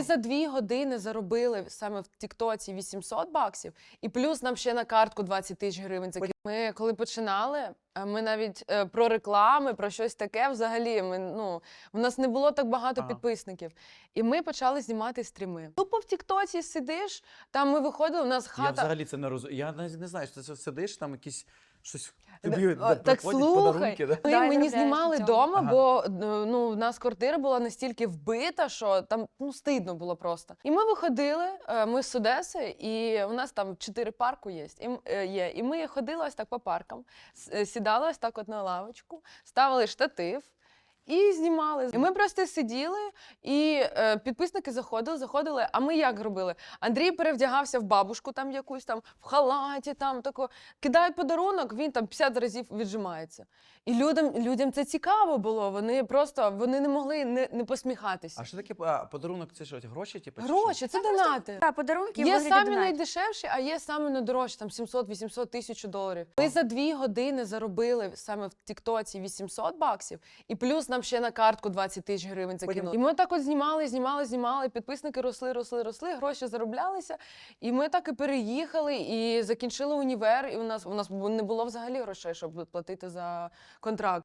Ми за дві години заробили саме в Тіктоці 800 баксів, і плюс нам ще на картку 20 тисяч гривень закинули. Ми коли починали, е, ми навіть е, про реклами, про щось таке взагалі. Ми ну в нас не було так багато Ага. підписників. І ми почали знімати стріми. Тупо в Тіктоці сидиш, там ми виходили, у нас Я взагалі це не розумію. Я не, не знаю, що ти сидиш, там якісь щось тобі о, так приходять слухай, подарунки. Да? Ми, Да, і мені знімали вдома, Ага. бо ну, в нас квартира була настільки вбита, що там ну, стидно було просто. І ми виходили, е, ми з Одеси, і у нас там чотири парку є. І, е, є. і ми ходили ось так по паркам, сідали ось так от на лавочку, ставили штатив. І знімали. І ми просто сиділи, і е, підписники заходили, заходили. А ми як робили? Андрій перевдягався в бабушку там якусь там в халаті, там тако кидають подарунок, він там 50 разів віджимається. І людям, людям це цікаво було. Вони просто вони не могли не, не посміхатися. А що таке а, подарунок? Це що, гроші? Типу, чи Гроші, це донати. Та, подарунки Є вигляді самі донатів. найдешевші, а є самі найдорожчі, там 700-800 тисяч доларів. Ми за дві години заробили саме в Тіктоці 800 баксів, і плюс нам ще на картку 20 тисяч гривень закинули. І ми так от знімали, знімали, знімали, підписники росли, росли, росли, гроші зароблялися. І ми так і переїхали, і закінчили універ, і у нас, у нас не було взагалі грошей, щоб платити за контракт.